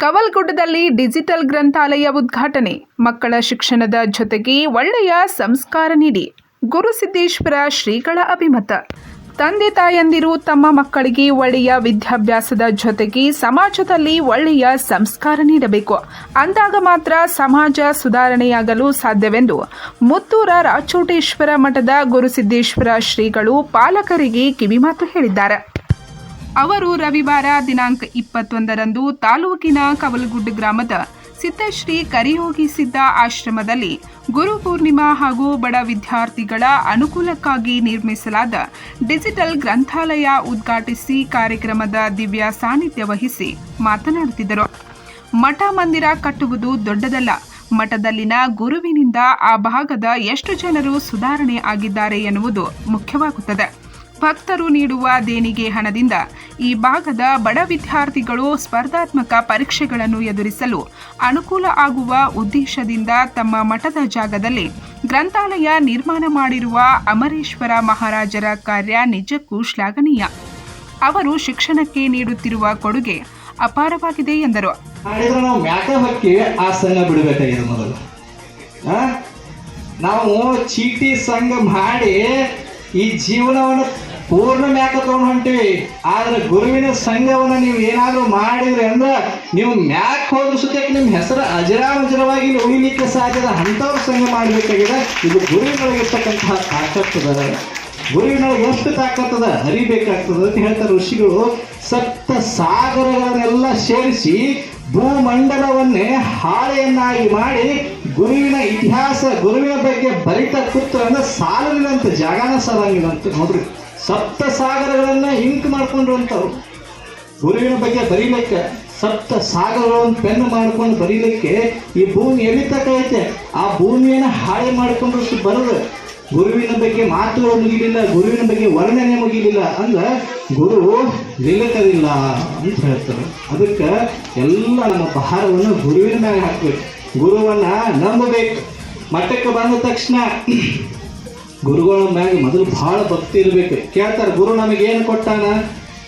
ಕವಲ್ಗುಡ್ಡದಲ್ಲಿ digital ಗ್ರಂಥಾಲಯ ಉದ್ಘಾಟನೆ. ಮಕ್ಕಳ ಶಿಕ್ಷಣದ ಜೊತೆಗೆ ಒಳ್ಳೆಯ ಸಂಸ್ಕಾರ ನೀಡಿ. ಗುರುಸಿದ್ದೇಶ್ವರ ಶ್ರೀಗಳ ಅಭಿಮತ. ತಂದೆ ತಾಯಂದಿರು ತಮ್ಮ ಮಕ್ಕಳಿಗೆ ಒಳ್ಳೆಯ ವಿದ್ಯಾಭ್ಯಾಸದ ಜೊತೆಗೆ ಸಮಾಜದಲ್ಲಿ ಒಳ್ಳೆಯ ಸಂಸ್ಕಾರ ನೀಡಬೇಕು. ಅಂದಾಗ ಮಾತ್ರ ಸಮಾಜ ಸುಧಾರಣೆಯಾಗಲು ಸಾಧ್ಯವೆಂದು ಮುತ್ತೂರ ರಾಚೋಟೇಶ್ವರ ಮಠದ ಗುರುಸಿದ್ದೇಶ್ವರ ಶ್ರೀಗಳು ಪಾಲಕರಿಗೆ ಕಿವಿಮಾತು ಹೇಳಿದ್ದಾರೆ. ಅವರು ರವಿವಾರ ದಿನಾಂಕ ಇಪ್ಪತ್ತೊಂದರಂದು ತಾಲೂಕಿನ ಕವಲಗುಡ್ಡ ಗ್ರಾಮದ ಸಿದ್ದಶ್ರೀ ಕರಿಯೋಗಿ ಸಿದ್ದ ಆಶ್ರಮದಲ್ಲಿ ಗುರು ಪೂರ್ಣಿಮಾ ಹಾಗೂ ಬಡ ವಿದ್ಯಾರ್ಥಿಗಳ ಅನುಕೂಲಕ್ಕಾಗಿ ನಿರ್ಮಿಸಲಾದ ಡಿಜಿಟಲ್ ಗ್ರಂಥಾಲಯ ಉದ್ಘಾಟಿಸಿ ಕಾರ್ಯಕ್ರಮದ ದಿವ್ಯ ಸಾನ್ನಿಧ್ಯ ವಹಿಸಿ ಮಾತನಾಡುತ್ತಿದ್ದರು. ಮಠ ಮಂದಿರ ಕಟ್ಟುವುದು ದೊಡ್ಡದಲ್ಲ. ಮಠದಲ್ಲಿನ ಗುರುವಿನಿಂದ ಆ ಭಾಗದ ಎಷ್ಟು ಜನರು ಸುಧಾರಣೆ ಆಗಿದ್ದಾರೆ ಎನ್ನುವುದು ಮುಖ್ಯವಾಗುತ್ತದೆ. ಭಕ್ತರು ನೀಡುವ ದೇಣಿಗೆ ಹಣದಿಂದ ಈ ಭಾಗದ ಬಡ ವಿದ್ಯಾರ್ಥಿಗಳು ಸ್ಪರ್ಧಾತ್ಮಕ ಪರೀಕ್ಷೆಗಳನ್ನು ಎದುರಿಸಲು ಅನುಕೂಲ ಆಗುವ ಉದ್ದೇಶದಿಂದ ತಮ್ಮ ಮಠದ ಜಾಗದಲ್ಲಿ ಗ್ರಂಥಾಲಯ ನಿರ್ಮಾಣ ಮಾಡಿರುವ ಅಮರೇಶ್ವರ ಮಹಾರಾಜರ ಕಾರ್ಯ ನಿಜಕ್ಕೂ ಶ್ಲಾಘನೀಯ. ಅವರು ಶಿಕ್ಷಣಕ್ಕೆ ನೀಡುತ್ತಿರುವ ಕೊಡುಗೆ ಅಪಾರವಾಗಿದೆ ಎಂದರು. ನಾವು ಚೀಟಿ ಸಂಘ ಮಾಡಿ ಈ ಜೀವನವನ್ನು ಪೂರ್ಣ ಮ್ಯಾಕ ತಗೊಂಡು ಹೊಂಟಿವಿ. ಆದ್ರೆ ಗುರುವಿನ ಸಂಘವನ್ನು ನೀವು ಏನಾದರೂ ಮಾಡಿದ್ರಿ ಅಂದ್ರೆ ನೀವು ಮ್ಯಾಕ್ ಹೋದ್ರ ನಿಮ್ಮ ಹೆಸರು ಅಜರಾಮಜರವಾಗಿ ಉಳಿಲಿಕ್ಕೆ ಸಾಧ್ಯದ ಅಂಥವ್ರ ಸಂಘ ಮಾಡಬೇಕಾಗಿದೆ. ಇದು ಗುರುವಿನೊಳಗಿರ್ತಕ್ಕಂತಹ ತಾಕತ್ತದ. ಗುರುವಿನೊಳಗೆ ಎಷ್ಟು ತಾಕತ್ತದ? ಹರಿಬೇಕಾಗ್ತದ ಅಂತ ಹೇಳ್ತಾರೆ ಋಷಿಗಳು. ಸಪ್ತ ಸಾಗರಗಳನ್ನೆಲ್ಲ ಸೇರಿಸಿ ಭೂಮಂಡಲವನ್ನೇ ಹಾಳೆಯನ್ನಾಗಿ ಮಾಡಿ ಗುರುವಿನ ಇತಿಹಾಸ, ಗುರುವಿನ ಬಗ್ಗೆ ಬರಿತ ಕೂತ್ರ ಅಂದ್ರೆ ಸಾಲಲಿಲ್ಲಂತ ಜಾಗನ ಸಾಲಂಗಿಲ್ಲಂತ ನೋಡ್ರಿ. ಸಪ್ತ ಸಾಗರಗಳನ್ನ ಇಂಕ್ ಮಾಡ್ಕೊಂಡ್ರು ಅಂತವ್ರು ಗುರುವಿನ ಬಗ್ಗೆ ಬರೀಲಿಕ್ಕೆ ಸಪ್ತ ಸಾಗರಗಳನ್ನು ಪೆನ್ ಮಾಡ್ಕೊಂಡು ಬರೀಲಿಕ್ಕೆ ಈ ಭೂಮಿ ಎಲ್ಲಿ ತಕ್ಕ ಐತೆ. ಆ ಭೂಮಿಯನ್ನು ಹಾಳೆ ಮಾಡ್ಕೊಂಡು ಬರೋದು. ಗುರುವಿನ ಬಗ್ಗೆ ಮಾತುಗಳು ಮುಗಿಲಿಲ್ಲ, ಗುರುವಿನ ಬಗ್ಗೆ ವರ್ಣನೆ ಮುಗಿಲಿಲ್ಲ ಅಂದ್ರೆ ಗುರು ನಿಲ್ಲಕದಿಲ್ಲ ಅಂತ ಹೇಳ್ತಾರೆ. ಅದಕ್ಕೆ ಎಲ್ಲ ನಮ್ಮ ಭಾರವನ್ನು ಗುರುವಿನ ಮೇಲೆ ಹಾಕ್ಬೇಕು. ಗುರುವನ್ನ ನಂಬಬೇಕು. ಮಠಕ್ಕೆ ಬಂದ ತಕ್ಷಣ ಗುರುಗಳ ಮ್ಯಾಗ ಮೊದಲು ಬಹಳ ಭಕ್ತಿ ಇರಬೇಕು. ಕೇಳ್ತಾರೆ, ಗುರು ನಮಗೆ ಏನು ಕೊಟ್ಟಾನ?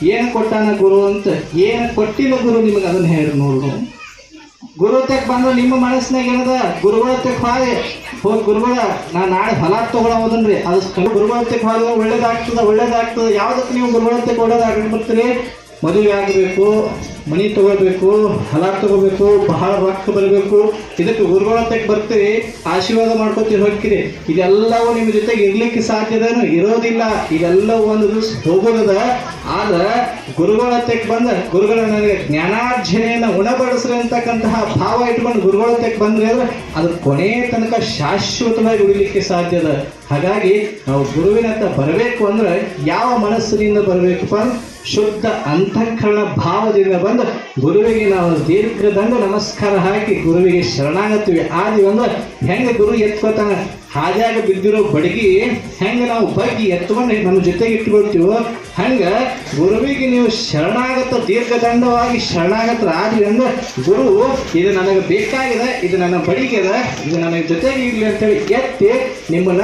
ಏನು ಕೊಟ್ಟಾನ ಗುರು? ಅಂತ. ಏನು ಕೊಟ್ಟಿಲ್ಲ ಗುರು ನಿಮಗೆ? ಅದನ್ನು ಹೇಳಿ ನೋಡು. ಗುರು ತೆಕ್ ಬಂದ್ರೆ ನಿಮ್ಮ ಮನಸ್ಸಿನಾಗ ಏನದ? ಗುರುಗಳ ತೆಕ್ ಹಾಗೆ ಹೋಗಿ ಗುರುಗಳ ನಾ ನಾಳೆ ಹೊಲ ತಗೊಳೋದನ್ರಿ ಅದು ಗುರುಗಳ ತೆಕ್ ಹಾಗೆ ಒಳ್ಳೇದಾಗ್ತದೆ ಒಳ್ಳೇದಾಗ್ತದೆ. ಯಾವುದಕ್ಕೆ ನೀವು ಗುರುಗಳ ತೆಕ್ ಒಳ್ಳೇದಾಗಿ ಬರ್ತೀರಿ? ಮದುವೆ ಆಗಬೇಕು, ಮನಿ ತಗೋಬೇಕು, ಹೊಲ ತಗೋಬೇಕು, ಬಹಳ ರೊಕ್ಕ ಬರಬೇಕು. ಇದಕ್ಕೆ ಗುರುಗಳ ತೆಕ್ ಬರ್ತೀರಿ, ಆಶೀರ್ವಾದ ಮಾಡ್ಕೊತೀರಿ, ಹೋಗ್ತೀರಿ. ಇದೆಲ್ಲವೂ ನಿಮ್ಮ ಜೊತೆಗೆ ಇರ್ಲಿಕ್ಕೆ ಸಾಧ್ಯದೇನು ಇರೋದಿಲ್ಲ. ಇದೆಲ್ಲವೂ ಒಂದು ದಿವಸ ಹೋಗೋದದ. ಆದ್ರೆ ಗುರುಗಳ ತೆಕ್ ಬಂದ, ಗುರುಗಳ ನನಗೆ ಜ್ಞಾನಾರ್ಜನೆಯನ್ನು ಉಣಬಡಿಸ್ರಿ ಅಂತಕ್ಕಂತಹ ಭಾವ ಇಟ್ಕೊಂಡು ಗುರುಗಳ ತೆಕ್ ಬಂದ್ರೆ ಅಂದ್ರೆ ಅದು ಕೊನೆ ತನಕ ಶಾಶ್ವತವಾಗಿ ಉಳಿಲಿಕ್ಕೆ ಸಾಧ್ಯದ. ಹಾಗಾಗಿ ನಾವು ಗುರುವಿನತ್ತ ಬರಬೇಕು ಅಂದ್ರೆ ಯಾವ ಮನಸ್ಸಿನಿಂದ ಬರಬೇಕಪ್ಪ? ಶುದ್ಧ ಅಂತಃಕರಣ ಭಾವದಿಂದ ಬಂದು ಗುರುವಿಗೆ ನಾವು ದೀರ್ಘದಂಗ ನಮಸ್ಕಾರ ಹಾಕಿ ಗುರುವಿಗೆ ಶರಣಾಗತ್ತೀವಿ. ಆದಿ ಒಂದು ಹೆಂಗೆ ಗುರು ಎತ್ಕೋತಾನ? ಹಾಜಾಗ ಬಿದ್ದಿರೋ ಬಡಗಿ ಹೆಂಗೆ ನಾವು ಬಗ್ಗಿ ಎತ್ಕೊಂಡು ನಮ್ಮ ಜೊತೆಗೆ ಇಟ್ಕೊಳ್ತೀವೋ? ಹಂಗೆ ಗುರುವಿಗೆ ನೀವು ಶರಣಾಗತ, ದೀರ್ಘದಂಡವಾಗಿ ಶರಣಾಗತರ ಆದ್ರಿ ಅಂದ್ರೆ ಗುರು, ಇದು ನನಗೆ ಬೇಕಾಗಿದೆ, ಇದು ನನ್ನ ಬಡಿಗಿದೆ ಇದು ನನಗೆ ಜೊತೆಗೆ ಇರಲಿ ಅಂತೇಳಿ ಎತ್ತಿ ನಿಮ್ಮನ್ನ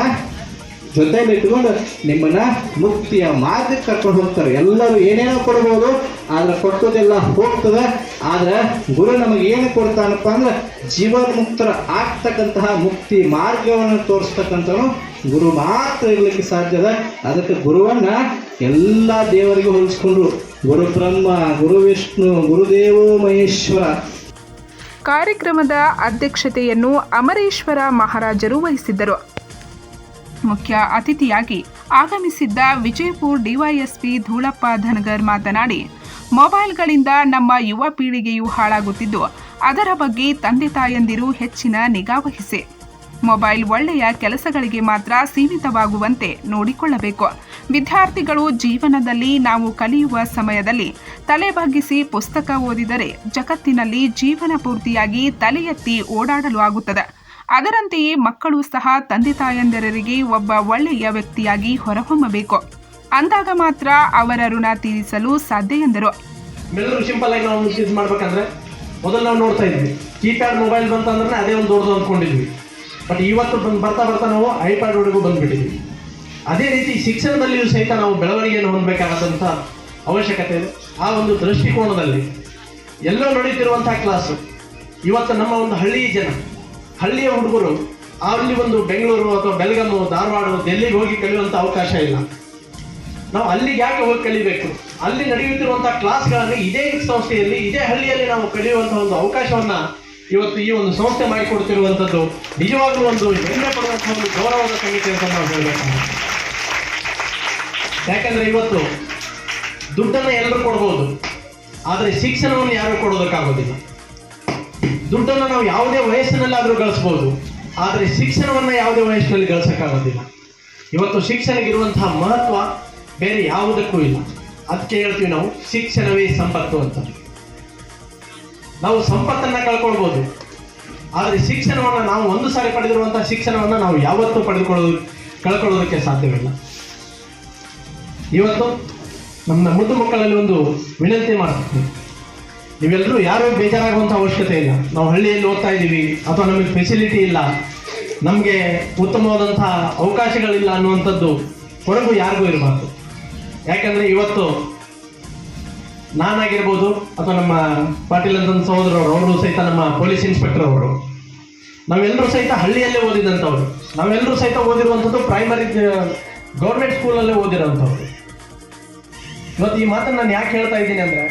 ಜೊತೆಯಲ್ಲಿ ಇಟ್ಕೊಂಡು ನಿಮ್ಮನ್ನ ಮುಕ್ತಿಯ ಮಾರ್ಗಕ್ಕೆ ಕರ್ಕೊಂಡು ಹೋಗ್ತಾರೆ. ಎಲ್ಲರೂ ಏನೇನೋ ಕೊಡ್ಬೋದು, ಆದ್ರೆ ಕೊಟ್ಟೋದೆಲ್ಲ ಹೋಗ್ತದೆ. ಆದ್ರೆ ಗುರು ನಮಗೆ ಏನು ಕೊಡ್ತಾನಪ್ಪ ಅಂದ್ರೆ ಜೀವನ್ಮುಕ್ತರ ಆಗ್ತಕ್ಕಂತಹ ಮುಕ್ತಿ ಮಾರ್ಗವನ್ನು ತೋರಿಸ್ತಕ್ಕಂಥವ್ರು ಗುರು ಮಾತ್ರ ಇರಲಿಕ್ಕೆ ಸಾಧ್ಯದ ಅದಕ್ಕೆ ಗುರುವನ್ನ ಎಲ್ಲ ದೇವರಿಗೂ ಹೋಲಿಸ್ಕೊಂಡ್ರು ಗುರು ಬ್ರಹ್ಮ, ಗುರು ವಿಷ್ಣು, ಗುರುದೇವೋ ಮಹೇಶ್ವರ. ಕಾರ್ಯಕ್ರಮದ ಅಧ್ಯಕ್ಷತೆಯನ್ನು ಅಮರೇಶ್ವರ ಮಹಾರಾಜರು ವಹಿಸಿದ್ದರು. ಮುಖ್ಯ ಅತಿಥಿಯಾಗಿ ಆಗಮಿಸಿದ್ದ ವಿಜಯಪುರ ಡಿವೈಎಸ್ಪಿ ಧೂಳಪ್ಪ ಧನಗರ್ ಮಾತನಾಡಿ, ಮೊಬೈಲ್ಗಳಿಂದ ನಮ್ಮ ಯುವ ಪೀಳಿಗೆಯು ಹಾಳಾಗುತ್ತಿದ್ದು, ಅದರ ಬಗ್ಗೆ ತಂದೆ ತಾಯಂದಿರು ಹೆಚ್ಚಿನ ನಿಗಾ ವಹಿಸಿ. ಮೊಬೈಲ್ ಒಳ್ಳೆಯ ಕೆಲಸಗಳಿಗೆ ಮಾತ್ರ ಸೀಮಿತವಾಗುವಂತೆ ನೋಡಿಕೊಳ್ಳಬೇಕು. ವಿದ್ಯಾರ್ಥಿಗಳು ಜೀವನದಲ್ಲಿ ನಾವು ಕಲಿಯುವ ಸಮಯದಲ್ಲಿ ತಲೆ ಬಗ್ಗಿಸಿ ಪುಸ್ತಕ ಓದಿದರೆ ಜಗತ್ತಿನಲ್ಲಿ ಜೀವನ ಪೂರ್ತಿಯಾಗಿ ತಲೆ ಎತ್ತಿ ಓಡಾಡಲು ಆಗುತ್ತದೆ. ಅದರಂತೆಯೇ ಮಕ್ಕಳು ಸಹ ತಂದೆ ತಾಯಂದಿರರಿಗೆ ಒಬ್ಬ ಒಳ್ಳೆಯ ವ್ಯಕ್ತಿಯಾಗಿ ಹೊರಹೊಮ್ಮಬೇಕು. ಅಂದಾಗ ಮಾತ್ರ ಅವರ ಋಣ ತೀರಿಸಲು ಸಾಧ್ಯ ಎಂದರು. ಎಲ್ಲರೂ ಸಿಂಪಲ್ ಆಗಿ ನಾವು ಯೂಸ್ ಮಾಡ್ಬೇಕಂದ್ರೆ ಮೊದಲು ನಾವು ನೋಡ್ತಾ ಇದ್ವಿ. ಕೀಪ್ಯಾಡ್ ಮೊಬೈಲ್ ಬಂತಂದ್ರೆ ಅದೇ ಒಂದು ದೊಡ್ಡದು ಅಂದ್ಕೊಂಡಿದ್ವಿ ಬಟ್ ಇವತ್ತು ಬಂದು ಬರ್ತಾ ಬರ್ತಾ ನಾವು ಐಪ್ಯಾಡ್ ವರೆಗೂ ಬಂದ್ಬಿಟ್ಟಿದ್ವಿ. ಅದೇ ರೀತಿ ಶಿಕ್ಷಣದಲ್ಲಿಯೂ ಸಹಿತ ನಾವು ಬೆಳವಣಿಗೆಯನ್ನು ಹೊಂದಬೇಕಾದಂಥ ಅವಶ್ಯಕತೆ ಇದೆ. ಆ ಒಂದು ದೃಷ್ಟಿಕೋನದಲ್ಲಿ ಎಲ್ಲೋ ನಡೀತಿರುವಂತಹ ಕ್ಲಾಸು ಇವತ್ತು ನಮ್ಮ ಒಂದು ಹಳ್ಳಿ ಜನ ಹಳ್ಳಿಯ ಹುಡುಗರು, ಅಲ್ಲಿ ಒಂದು ಬೆಂಗಳೂರು ಅಥವಾ ಬೆಳಗಾಮು ಧಾರವಾಡ ಡೆಲ್ಲಿಗೆ ಹೋಗಿ ಕಲಿಯುವಂತ ಅವಕಾಶ ಇಲ್ಲ. ನಾವು ಅಲ್ಲಿಗೆ ಯಾಕೆ ಹೋಗಿ ಕಲಿಬೇಕು? ಅಲ್ಲಿ ನಡೆಯುತ್ತಿರುವಂತಹ ಕ್ಲಾಸ್ಗಳನ್ನು ಇದೇ ಸಂಸ್ಥೆಯಲ್ಲಿ, ಇದೇ ಹಳ್ಳಿಯಲ್ಲಿ ನಾವು ಕಲಿಯುವಂತಹ ಒಂದು ಅವಕಾಶವನ್ನ ಇವತ್ತು ಈ ಒಂದು ಸಂಸ್ಥೆ ಮಾಡಿಕೊಡ್ತಿರುವಂಥದ್ದು ನಿಜವಾಗ್ಲೂ ಒಂದು ಹೆಮ್ಮೆ ಪಡುವಂತಹ ಒಂದು ಗೌರವದ ಸಂಗತಿ ಅಂತ ನಾವು ಹೇಳಬೇಕು ಯಾಕಂದ್ರೆ ಇವತ್ತು ದುಡ್ಡನ್ನು ಎಲ್ಲರೂ ಕೊಡ್ಬೋದು, ಆದರೆ ಶಿಕ್ಷಣವನ್ನು ಯಾರು ಕೊಡೋದಕ್ಕಾಗೋದಿಲ್ಲ. ದುಡ್ಡನ್ನು ನಾವು ಯಾವುದೇ ವಯಸ್ಸಿನಲ್ಲಾದರೂ ಗಳಿಸ್ಬೋದು, ಆದರೆ ಶಿಕ್ಷಣವನ್ನು ಯಾವುದೇ ವಯಸ್ಸಿನಲ್ಲಿ ಗಳಿಸೋಕ್ಕಾಗೋದಿಲ್ಲ. ಇವತ್ತು ಶಿಕ್ಷಣಕ್ಕಿರುವಂತಹ ಮಹತ್ವ ಬೇರೆ ಯಾವುದಕ್ಕೂ ಇಲ್ಲ. ಅದಕ್ಕೆ ಹೇಳ್ತೀವಿ ನಾವು ಶಿಕ್ಷಣವೇ ಸಂಪತ್ತು ಅಂತ. ನಾವು ಸಂಪತ್ತನ್ನು ಕಳ್ಕೊಳ್ಬೋದು, ಆದರೆ ಶಿಕ್ಷಣವನ್ನು ನಾವು ಒಂದು ಸಾರಿ ಪಡೆದಿರುವಂತಹ ಶಿಕ್ಷಣವನ್ನು ನಾವು ಯಾವತ್ತೂ ಪಡೆದುಕೊಳ್ಳೋದು, ಕಳ್ಕೊಳ್ಳೋದಕ್ಕೆ ಸಾಧ್ಯವಿಲ್ಲ. ಇವತ್ತು ನಮ್ಮ ಮುದ್ದು ಮಕ್ಕಳಲ್ಲಿ ಒಂದು ವಿನಂತಿ ಮಾಡ್ತೀನಿ. ನೀವೆಲ್ಲರೂ ಯಾರೂ ಬೇಜಾರಾಗುವಂಥ ಅವಶ್ಯಕತೆ ಇಲ್ಲ. ನಾವು ಹಳ್ಳಿಯಲ್ಲಿ ಓದ್ತಾ ಇದ್ದೀವಿ, ಅಥವಾ ನಮಗೆ ಫೆಸಿಲಿಟಿ ಇಲ್ಲ, ನಮಗೆ ಉತ್ತಮವಾದಂಥ ಅವಕಾಶಗಳಿಲ್ಲ ಅನ್ನುವಂಥದ್ದು ಕೊಡಗು ಯಾರಿಗೂ ಇರಬಾರ್ದು. ಯಾಕಂದರೆ ಇವತ್ತು ನಾನಾಗಿರ್ಬೋದು, ಅಥವಾ ನಮ್ಮ ಪಾಟೀಲ್ ಅಂತ ಸಹೋದರವರು ಅವರು ಸಹಿತ ನಮ್ಮ ಪೊಲೀಸ್ ಇನ್ಸ್ಪೆಕ್ಟರ್ ಅವರು. ನಾವೆಲ್ಲರೂ ಸಹಿತ ಹಳ್ಳಿಯಲ್ಲೇ ಓದಿದಂಥವ್ರು. ನಾವೆಲ್ಲರೂ ಸಹಿತ ಓದಿರುವಂಥದ್ದು ಪ್ರೈಮರಿ ಗೌರ್ಮೆಂಟ್ ಸ್ಕೂಲಲ್ಲೇ ಓದಿರೋಂಥವ್ರು ಇವತ್ತು ಈ ಮಾತನ್ನು ನಾನು ಯಾಕೆ ಹೇಳ್ತಾ ಇದ್ದೀನಿ ಅಂದ್ರೆ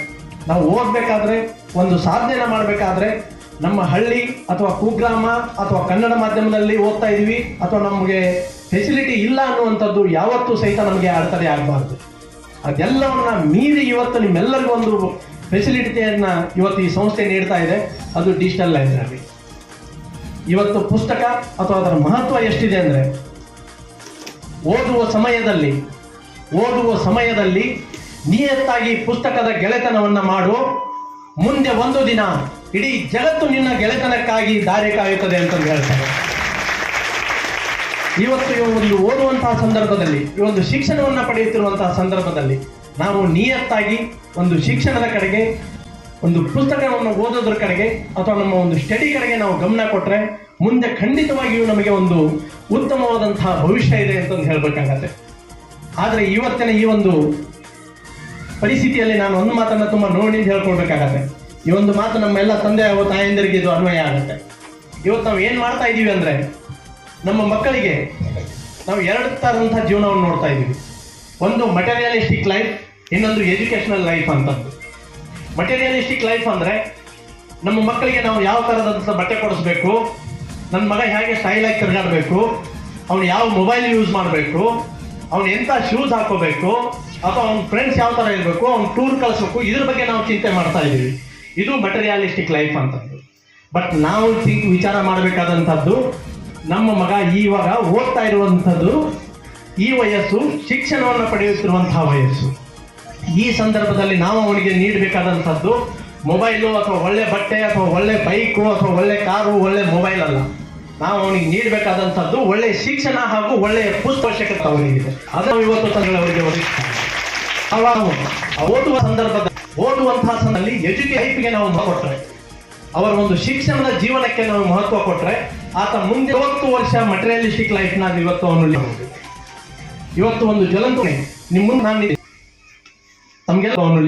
ನಾವು ಓದಬೇಕಾದ್ರೆ, ಒಂದು ಸಾಧನೆನ ಮಾಡಬೇಕಾದ್ರೆ ನಮ್ಮ ಹಳ್ಳಿ ಅಥವಾ ಕುಗ್ರಾಮ ಅಥವಾ ಕನ್ನಡ ಮಾಧ್ಯಮದಲ್ಲಿ ಓದ್ತಾ ಇದೀವಿ, ಅಥವಾ ನಮಗೆ ಫೆಸಿಲಿಟಿ ಇಲ್ಲ ಅನ್ನುವಂಥದ್ದು ಯಾವತ್ತೂ ಸಹಿತ ನಮಗೆ ಅಡೆತಡೆ ಆಗಬಾರ್ದು. ಅದೆಲ್ಲವನ್ನ ಮೀರಿ ಇವತ್ತು ನಿಮ್ಮೆಲ್ಲರಿಗೂ ಒಂದು ಫೆಸಿಲಿಟಿಯನ್ನ ಇವತ್ತು ಈ ಸಂಸ್ಥೆ ನೀಡ್ತಾ ಇದೆ. ಅದು ಡಿಜಿಟಲ್ ಲೈಬ್ರರಿ ಇವತ್ತು ಪುಸ್ತಕ ಅಥವಾ ಅದರ ಮಹತ್ವ ಎಷ್ಟಿದೆ ಅಂದ್ರೆ, ಓದುವ ಸಮಯದಲ್ಲಿ ಓದುವ ಸಮಯದಲ್ಲಿ ನಿಯತ್ತಾಗಿ ಪುಸ್ತಕದ ಗೆಳೆತನವನ್ನು ಮಾಡು. ಮುಂದೆ ಒಂದು ದಿನ ಇಡೀ ಜಗತ್ತು ನಿನ್ನ ಗೆಳೆತನಕ್ಕಾಗಿ ದಾರಿ ಕಾಯುತ್ತದೆ ಅಂತ ಹೇಳ್ತಾರೆ. ಇವತ್ತು ಒಂದು ಓದುವಂತಹ ಸಂದರ್ಭದಲ್ಲಿ, ಈ ಒಂದು ಶಿಕ್ಷಣವನ್ನ ಪಡೆಯುತ್ತಿರುವಂತಹ ಸಂದರ್ಭದಲ್ಲಿ ನಾವು ನಿಯತ್ತಾಗಿ ಒಂದು ಶಿಕ್ಷಣದ ಕಡೆಗೆ, ಒಂದು ಪುಸ್ತಕವನ್ನು ಓದೋದ್ರ ಕಡೆಗೆ ಅಥವಾ ನಮ್ಮ ಒಂದು ಸ್ಟಡಿ ಕಡೆಗೆ ನಾವು ಗಮನ ಕೊಟ್ರೆ ಮುಂದೆ ಖಂಡಿತವಾಗಿಯೂ ನಮಗೆ ಒಂದು ಉತ್ತಮವಾದಂತಹ ಭವಿಷ್ಯ ಇದೆ ಅಂತಂದು ಹೇಳ್ಬೇಕಾಗತ್ತೆ. ಆದರೆ ಇವತ್ತಿನ ಈ ಒಂದು ಪರಿಸ್ಥಿತಿಯಲ್ಲಿ ನಾನು ಒಂದು ಮಾತನ್ನ ತುಂಬಾ ನೋಡಿ ಹೇಳ್ಕೊಡ್ಬೇಕಾಗತ್ತೆ. ಈ ಒಂದು ಮಾತು ನಮ್ಮೆಲ್ಲ ತಂದೆ ಹಾಗೂ ತಾಯಂದಿರಿಗೆ ಇದು ಅನ್ವಯ ಆಗುತ್ತೆ. ಇವತ್ತು ನಾವು ಏನು ಮಾಡ್ತಾ ಇದ್ದೀವಿ ಅಂದ್ರೆ, ನಮ್ಮ ಮಕ್ಕಳಿಗೆ ನಾವು ಎರಡು ಥರದಂಥ ಜೀವನವನ್ನು ನೋಡ್ತಾ ಇದ್ದೀವಿ. ಒಂದು ಮಟೀರಿಯಲಿಸ್ಟಿಕ್ ಲೈಫ್ ಇನ್ನೊಂದು ಎಜುಕೇಶನಲ್ ಲೈಫ್ ಅಂತ ಮಟೀರಿಯಲಿಸ್ಟಿಕ್ ಲೈಫ್ ಅಂದ್ರೆ, ನಮ್ಮ ಮಕ್ಕಳಿಗೆ ನಾವು ಯಾವ ಥರದಂಥ ಬಟ್ಟೆ ಕೊಡಿಸ್ಬೇಕು, ನನ್ನ ಮಗ ಹೇಗೆ ಸ್ಟೈಲ್ ಆಗಿ ತಿರುಗಾಡಬೇಕು, ಅವ್ನು ಯಾವ ಮೊಬೈಲ್ ಯೂಸ್ ಮಾಡಬೇಕು, ಅವ್ನು ಎಂತ ಶೂಸ್ ಹಾಕೋಬೇಕು ಅಥವಾ ಅವ್ನ ಫ್ರೆಂಡ್ಸ್ ಯಾವ ಥರ ಇರಬೇಕು, ಅವ್ನ ಟೂರ್ ಕಳಿಸ್ಬೇಕು ಇದ್ರ ಬಗ್ಗೆ ನಾವು ಚಿಂತೆ ಮಾಡ್ತಾ ಇದ್ದೀವಿ. ಇದು ಮಟೀರಿಯಲಿಸ್ಟಿಕ್ ಲೈಫ್ ಅಂತದ್ದು. ಬಟ್ ನಾವು ಥಿಂಕ್ ವಿಚಾರ ಮಾಡಬೇಕಾದಂಥದ್ದು, ನಮ್ಮ ಮಗ ಈವಾಗ ಓದ್ತಾ ಇರುವಂಥದ್ದು ಈ ವಯಸ್ಸು, ಶಿಕ್ಷಣವನ್ನು ಪಡೆಯುತ್ತಿರುವಂತಹ ವಯಸ್ಸು. ಈ ಸಂದರ್ಭದಲ್ಲಿ ನಾವು ಅವನಿಗೆ ನೀಡಬೇಕಾದಂಥದ್ದು ಮೊಬೈಲು ಅಥವಾ ಒಳ್ಳೆ ಬಟ್ಟೆ ಅಥವಾ ಒಳ್ಳೆ ಬೈಕು ಅಥವಾ ಒಳ್ಳೆ ಕಾರು, ಒಳ್ಳೆ ಮೊಬೈಲ್ ಅಲ್ಲ. ನಾವು ಅವನಿಗೆ ನೀಡಬೇಕಾದಂಥದ್ದು ಒಳ್ಳೆ ಶಿಕ್ಷಣ ಹಾಗೂ ಒಳ್ಳೆಯ ಪುಸ್ತಕ ಅವನಿಗಿದೆ. ಅದನ್ನು ಇವತ್ತು ತಂಗಳವರಿಗೆ ಒದಗಿಸ್ತಾರೆ ಓದುವ ಸಂದರ್ಭದಲ್ಲಿ ಓದುವಂತಹ ಸಂದರ್ಭದಲ್ಲಿ ಎಜುಕೇ ನಾವು ಮಹತ್ವ ಕೊಟ್ಟರೆ ಅವರ ಒಂದು ಶಿಕ್ಷಣದ ಜೀವನಕ್ಕೆ ನಾವು ಮಹತ್ವ ಕೊಟ್ಟರೆ ಆತ ಮುಂದೆ ಇವತ್ತು ವರ್ಷ ಮಟೀರಿಯಲಿಸ್ಟಿಕ್ ಲೈಫ್ನ ಇವತ್ತು ಅವನು ಇವತ್ತು ಒಂದು ಜ್ವಲಂತ ನಿಮ್ಮ ನಾನು ತಮಗೆ ಅವನು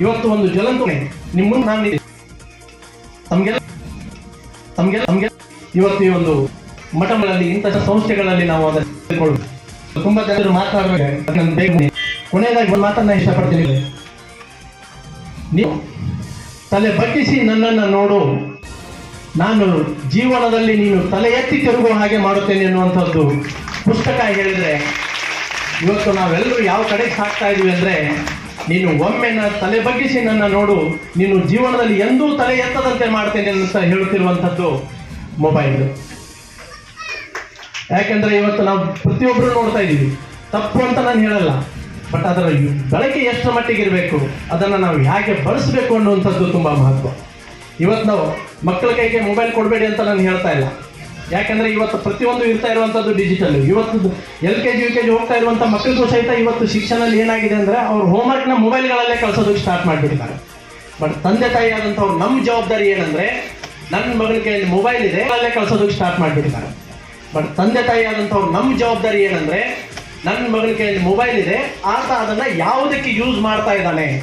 ಇವತ್ತು ಒಂದು ಜ್ವಲಂತ ನಿಮ್ಮ ನಾನು ತಮಗೆ ತಮಗೆ ತಮಗೆ ಇವತ್ತು ಈ ಒಂದು ಮಠಗಳಲ್ಲಿ ಇಂತಹ ಸಂಸ್ಥೆಗಳಲ್ಲಿ ನಾವು ಅದನ್ನು ತುಂಬಾ ಜನರು ಮಾತಾಡಬೇಕು. ಕೊನೆಯದಾಗಿ ಒಂದು ಮಾತನ್ನ ಇಷ್ಟಪಡ್ತೀನಿ. ನೀವು ತಲೆ ಬಗ್ಗಿಸಿ ನನ್ನನ್ನು ನೋಡು. ನಾನು ಜೀವನದಲ್ಲಿ ನೀನು ತಲೆ ಎತ್ತಿ ತಿರುಗುವ ಹಾಗೆ ಮಾಡುತ್ತೇನೆ ಅನ್ನುವಂಥದ್ದು ಪುಸ್ತಕ ಹೇಳಿದ್ರೆ, ಇವತ್ತು ನಾವೆಲ್ಲರೂ ಯಾವ ಕಡೆಗೆ ಸಾಕ್ತಾ ಇದೀವಿ ಅಂದ್ರೆ, ನೀನು ಒಮ್ಮೆ ನನ್ನ ತಲೆ ಬಗ್ಗಿಸಿ ನನ್ನ ನೋಡು. ನೀನು ಜೀವನದಲ್ಲಿ ಎಂದೂ ತಲೆ ಎತ್ತದಂತೆ ಮಾಡ್ತೇನೆ ಅಂತ ಹೇಳುತ್ತಿರುವಂಥದ್ದು ಮೊಬೈಲ್. ಯಾಕೆಂದರೆ ಇವತ್ತು ನಾವು ಪ್ರತಿಯೊಬ್ಬರು ನೋಡ್ತಾ ಇದ್ದೀವಿ. ತಪ್ಪು ಅಂತ ನಾನು ಹೇಳಲ್ಲ. ಬಟ್ ಅದರ ಬಳಕೆ ಎಷ್ಟು ಮಟ್ಟಿಗೆ ಇರಬೇಕು, ಅದನ್ನು ನಾವು ಹೇಗೆ ಬಳಸಬೇಕು ಅನ್ನುವಂಥದ್ದು ತುಂಬ ಮಹತ್ವ. ಇವತ್ತು ನಾವು ಮಕ್ಕಳ ಕೈಗೆ ಮೊಬೈಲ್ ಕೊಡಬೇಡಿ ಅಂತ ನಾನು ಹೇಳ್ತಾ ಇಲ್ಲ. ಯಾಕೆಂದರೆ ಇವತ್ತು ಪ್ರತಿಯೊಂದು ಇರ್ತಾ ಇರುವಂಥದ್ದು ಡಿಜಿಟಲ್ ಇವತ್ತು L K G U K G ಹೋಗ್ತಾ ಇರುವಂಥ ಮಕ್ಕಳಿಗೂ ಸಹಿತ ಇವತ್ತು ಶಿಕ್ಷಣದಲ್ಲಿ ಏನಾಗಿದೆ ಅಂದರೆ ಅವ್ರ ಹೋಮ್ವರ್ಕ್ನ ಮೊಬೈಲ್ಗಳಲ್ಲೇ ಕಳ್ಸೋದಕ್ಕೆ ಸ್ಟಾರ್ಟ್ ಮಾಡಿಬಿಡ್ತಾರೆ ಬಟ್ ತಂದೆ ತಾಯಿ ಆದಂಥವ್ರು ನಮ್ಮ ಜವಾಬ್ದಾರಿ ಏನಂದರೆ ನನ್ನ ಮಗಳ ಕೈಯಲ್ಲಿ ಮೊಬೈಲ್ ಇದೆ, ಅಲ್ಲೇ ಕಳ್ಸೋದಕ್ಕೆ ಸ್ಟಾರ್ಟ್ ಮಾಡಿಬಿಡ್ತಾರೆ ಬಟ್ ತಂದೆ ತಾಯಿ ಆದಂಥವ್ರು ನಮ್ಮ ಜವಾಬ್ದಾರಿ ಏನಂದ್ರೆ ನನ್ನ ಮಗಳ ಕೈಯಲ್ಲಿ ಮೊಬೈಲ್ ಇದೆ. ಆತ ಅದನ್ನ ಯಾವುದಕ್ಕೆ ಯೂಸ್ ಮಾಡ್ತಾ ಇದ್ದಾನೆ?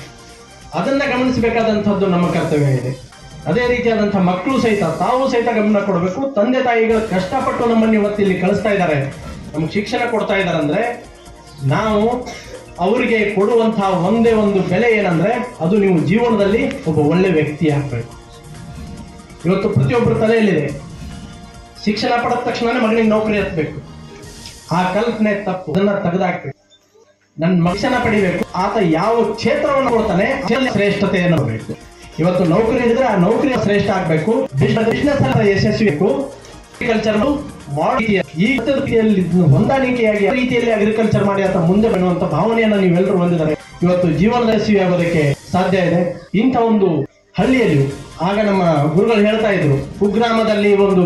ಅದನ್ನ ಗಮನಿಸಬೇಕಾದಂಥದ್ದು ನಮ್ಮ ಕರ್ತವ್ಯ ಇದೆ. ಅದೇ ರೀತಿಯಾದಂಥ ಮಕ್ಕಳು ಸಹಿತ, ತಾವು ಸಹಿತ ಗಮನ ಕೊಡಬೇಕು. ತಂದೆ ತಾಯಿಗಳು ಕಷ್ಟಪಟ್ಟು ನಮ್ಮನ್ನು ಇವತ್ತು ಇಲ್ಲಿ ಕಳಿಸ್ತಾ ಇದ್ದಾರೆ. ನಮ್ಗೆ ಶಿಕ್ಷಣ ಕೊಡ್ತಾ ಇದ್ದಾರೆ ಅಂದ್ರೆ, ನಾವು ಅವರಿಗೆ ಕೊಡುವಂತಹ ಒಂದೇ ಒಂದು ಬೆಲೆ ಏನಂದ್ರೆ, ಅದು ನೀವು ಜೀವನದಲ್ಲಿ ಒಬ್ಬ ಒಳ್ಳೆ ವ್ಯಕ್ತಿ ಆಗ್ಬೇಕು. ಇವತ್ತು ಪ್ರತಿಯೊಬ್ಬರ ತಲೆಯಲ್ಲಿದೆ. ಶಿಕ್ಷಣ ಪಡೆದ ತಕ್ಷಣನೇ ಮಗನಿಗೆ ನೌಕರಿ ಹತ್ಬೇಕು. ಆ ಕಲ್ಪನೆ ತಪ್ಪು. ಅದನ್ನ ತೆಗೆದಾಕ್ತೀವಿ ನನ್ನ ಮಕ್ಷನ ಪಡಿಬೇಕು. ಆತ ಯಾವ ಕ್ಷೇತ್ರವನ್ನು ಕೊಡ್ತಾನೆ ಶ್ರೇಷ್ಠತೆ ಶ್ರೇಷ್ಠತೆಯನ್ನು ಬೇಕು ಇವತ್ತು ನೌಕರಿ ಇದ್ರೆ ಆ ನೌಕರಿ ಶ್ರೇಷ್ಠ ಆಗ್ಬೇಕು. ಬಿಸ್ನೆಸ್ ಯಶಸ್ವಿ ಬೇಕು. ಅಗ್ರಿಕಲ್ಚರ್ ಈ ರೀತಿಯಲ್ಲಿ ಹೊಂದಾಣಿಕೆಯಾಗಿ ರೀತಿಯಲ್ಲಿ ಅಗ್ರಿಕಲ್ಚರ್ ಮಾಡಿ ಆತ ಮುಂದೆ ಬರುವಂತ ಭಾವನೆಯನ್ನ ನೀವೆಲ್ಲರೂ ಹೊಂದಿದ್ದಾರೆ. ಇವತ್ತು ಜೀವನ ಯಶಸ್ವಿ ಆಗೋದಕ್ಕೆ ಸಾಧ್ಯ ಇದೆ. ಇಂಥ ಒಂದು ಹಳ್ಳಿಯಲ್ಲಿ, ಆಗ ನಮ್ಮ ಗುರುಗಳು ಹೇಳ್ತಾ ಇದ್ರು, ಕುಗ್ರಾಮದಲ್ಲಿ ಒಂದು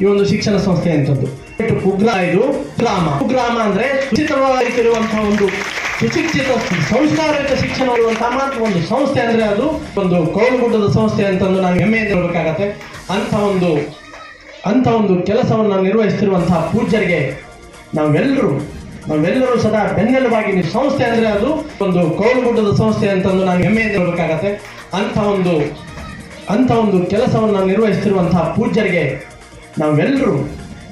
ಈ ಒಂದು ಶಿಕ್ಷಣ ಸಂಸ್ಥೆ ಅಂತದ್ದು. ಕುಗ್ರಾ ಇದು ಗ್ರಾಮ ಕುಗ್ರಾಮ ಅಂದ್ರೆ ಉಚಿತವಾಗಿರುವಂತಹ ಒಂದು ಸುಶಿಕ್ಷಿತ ಸಂಸ್ಕಾರಯುತ ಶಿಕ್ಷಣ ಇರುವಂತಹ ಮಾತ್ರ ಒಂದು ಸಂಸ್ಥೆ ಅಂದ್ರೆ ಅದು ಒಂದು ಕೋಲುಗುಡ್ಡದ ಸಂಸ್ಥೆ ಅಂತಂದು ನಾನು ಹೆಮ್ಮೆಯಿಂದ ಹೇಳ್ಬೇಕಾಗತ್ತೆ ಅಂತ ಒಂದು ಅಂತ ಒಂದು ಕೆಲಸವನ್ನು ನಿರ್ವಹಿಸ್ತಿರುವಂತಹ ಪೂಜ್ಯರಿಗೆ ನಾವೆಲ್ಲರೂ ನಾವೆಲ್ಲರೂ ಸದಾ ಬೆನ್ನೆಲುಬಾಗಿ ನೀವು ಸಂಸ್ಥೆ ಅಂದ್ರೆ ಅದು ಒಂದು ಕೋಲುಗುಡ್ಡದ ಸಂಸ್ಥೆ ಅಂತಂದು ನಾನು ಹೆಮ್ಮೆಯಿಂದ ಹೇಳ್ಬೇಕಾಗತ್ತೆ ಅಂತ ಒಂದು ಅಂತ ಒಂದು ಕೆಲಸವನ್ನು ನಿರ್ವಹಿಸ್ತಿರುವಂತಹ ಪೂಜ್ಯರಿಗೆ ನಾವೆಲ್ಲರೂ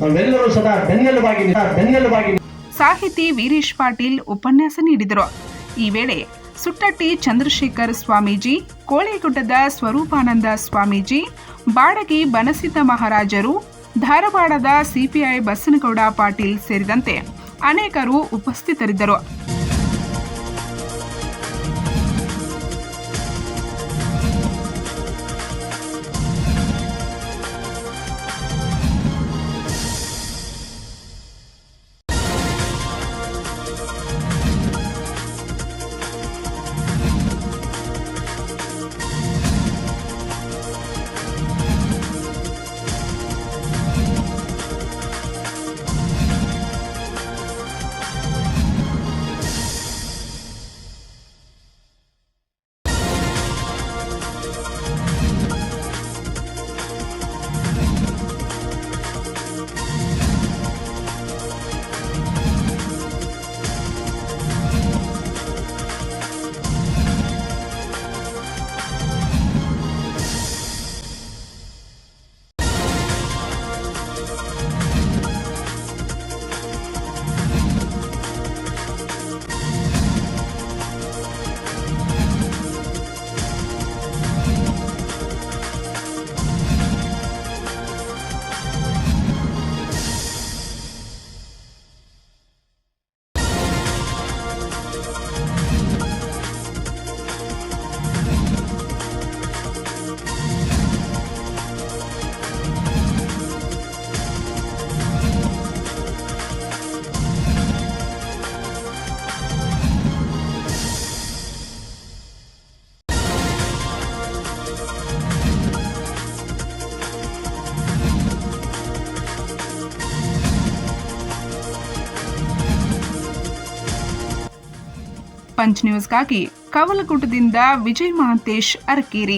ನಾವೆಲ್ಲರೂ ಸದಾ ಬೆನ್ನೆಲುಬಾಗಿ ಬೆನ್ನೆಲುಬಾಗಿ ಸಾಹಿತಿ ವೀರೇಶ್ ಪಾಟೀಲ್ ಉಪನ್ಯಾಸ ನೀಡಿದರು. ಈ ವೇಳೆ ಸುಟ್ಟಟ್ಟಿ ಚಂದ್ರಶೇಖರ್ ಸ್ವಾಮೀಜಿ, ಕೋಳೆಗುಡ್ಡದ ಸ್ವರೂಪಾನಂದ ಸ್ವಾಮೀಜಿ, ಬಾಡಗಿ ಬನಸಿದ್ದ ಮಹಾರಾಜರು, ಧಾರವಾಡದ ಸಿಪಿಐ ಬಸನಗೌಡ ಪಾಟೀಲ್ ಸೇರಿದಂತೆ ಅನೇಕರು ಉಪಸ್ಥಿತರಿದ್ದರು. ಪಂಚ್ ನ್ಯೂಸ್ಗಾಗಿ ಕವಲಗುಡ್ಡದಿಂದ ವಿಜಯ್ ಮಹಾಂತೇಶ್ ಅರಕೇರಿ.